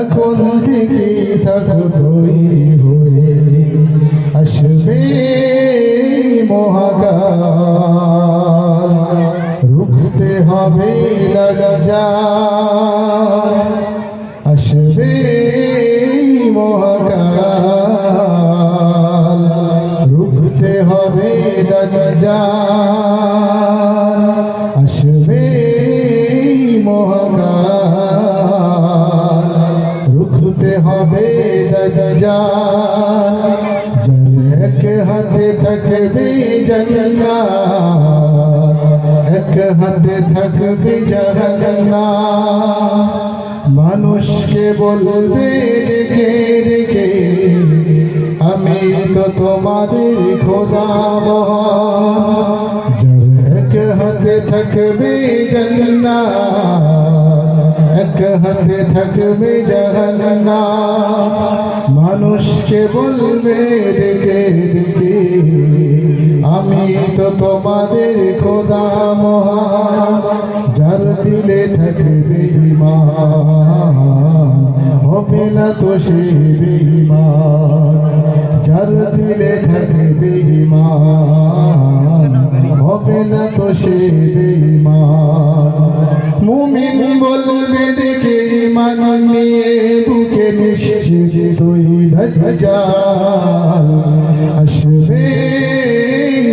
এখন থেকে থাকো তৈরি হয়ে আসবে মহাকাল। রুখতে হবে লাগা আসবে মহাকাল। রুখতে হবে লাগা আসবে মহাকাল। রুখতে হবে দজ্জাল জল এক হাতে থাকবে জান্নাত এক হাতে থাকবে জাহান্নাম মানুষকে বলবে রেখে রেখে আমি তো তোমাদের খোদা মহান যার এক হাতে থাকবে জান্নাত এক হাতে থাকবে জাহান্নাম মানুষকে বলবে রেখে রেখে আমি তো তোমাদের খোদা মহান যার দিলে থাকবে ইমান হবে না তো সে বেঈমান। যার দিলে থাকবে ইমান হবে না তো সে বেঈমান। দজ্জাল আসবে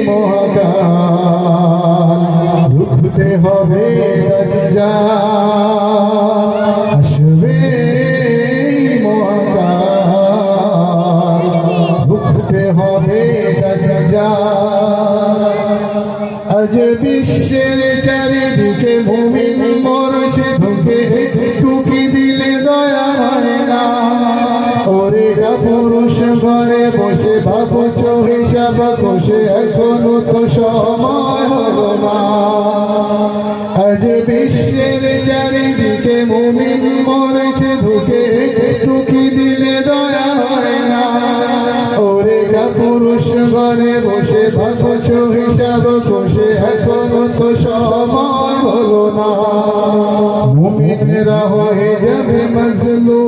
মহাকাল, রুখতে হবে আসবে মহাকাল, রুখতে হবে আজ বিশ্বের চারিদিকে মুমিন মরছে, ঢুকে টুকি দিলে দয়া হয় না। ভাবছ হিসাব কষে এখনও তো সময় হলো না আজ বিশ্বের চারিদিকে মুমিন মরেছে ঢুকে টুকি দিলে দয়া হয় না ওরে পুরুষ ঘরে বসে ভাবছ হিসাব কষে এখনও তো সময় হলো না মুমিনরা হয়ে যাবে মজলু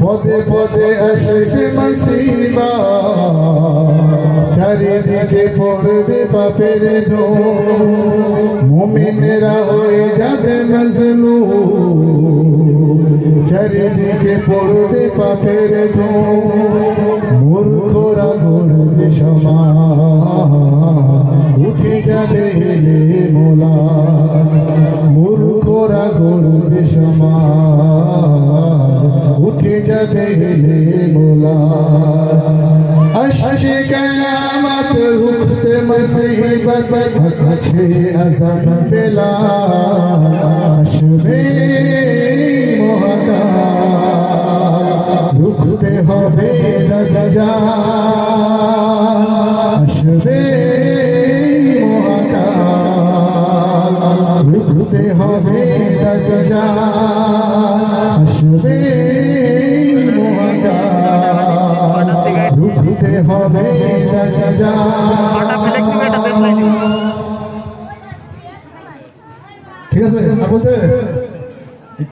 পদে পদে আসবে মসিবা চারিদিকে পড়বে পাপের দো মুমিনরা হয়ে যাবে মজলু চারিদিকে পড়বে পাপের দো মূর্খরা করবে সমান উঠে যাবে মোলা উঠে যাবে এলে মোলা। আসছে কয়ামত রুখতে মুসিবত আছে আজান বেলা। আসবে মহাকাল, রুখতে হবে রাজা হবে রাজা